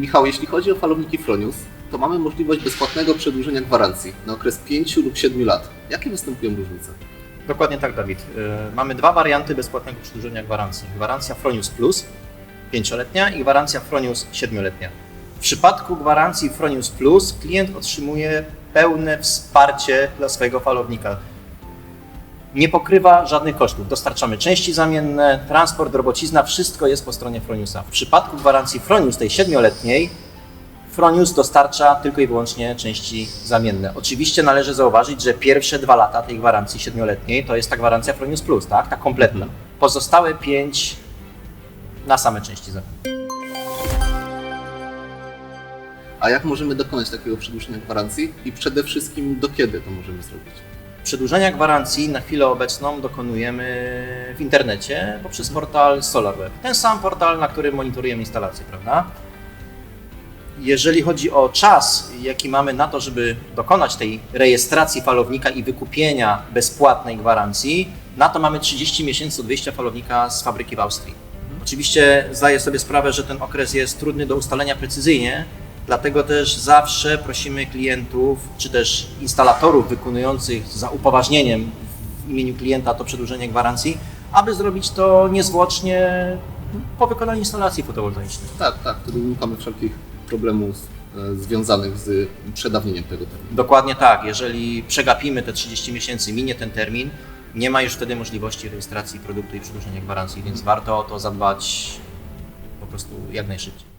Michał, jeśli chodzi o falowniki Fronius, to mamy możliwość bezpłatnego przedłużenia gwarancji na okres 5 lub 7 lat. Jakie występują różnice? Dokładnie tak, Dawid. Y, Mamy dwa warianty bezpłatnego przedłużenia gwarancji. Gwarancja Fronius Plus 5-letnia i gwarancja Fronius 7-letnia. W przypadku gwarancji Fronius Plus klient otrzymuje pełne wsparcie dla swojego falownika. Nie pokrywa żadnych kosztów. Dostarczamy części zamienne, transport, robocizna, wszystko jest po stronie Froniusa. W przypadku gwarancji Fronius, tej 7-letniej, Fronius dostarcza tylko i wyłącznie części zamienne. Oczywiście należy zauważyć, że pierwsze dwa lata tej gwarancji siedmioletniej to jest ta gwarancja Fronius Plus, tak? Ta kompletna. Pozostałe pięć na same części zamienne. A jak możemy dokonać takiego przedłużenia gwarancji i przede wszystkim do kiedy to możemy zrobić? Przedłużenia gwarancji na chwilę obecną dokonujemy w internecie poprzez portal SolarWeb. Ten sam portal, na którym monitorujemy instalację, prawda? Jeżeli chodzi o czas, jaki mamy na to, żeby dokonać tej rejestracji falownika i wykupienia bezpłatnej gwarancji, na to mamy 30 miesięcy od wyjścia falownika z fabryki w Austrii. Oczywiście zdaję sobie sprawę, że ten okres jest trudny do ustalenia precyzyjnie, dlatego też zawsze prosimy klientów, czy też instalatorów wykonujących za upoważnieniem w imieniu klienta to przedłużenie gwarancji, aby zrobić to niezwłocznie po wykonaniu instalacji fotowoltaicznej. Tak, tak, wtedy unikamy wszelkich problemów e, związanych z przedawnieniem tego terminu. Dokładnie tak. Jeżeli przegapimy te 30 miesięcy, minie ten termin, nie ma już wtedy możliwości rejestracji produktu i przedłużenia gwarancji, więc warto o to zadbać po prostu jak najszybciej.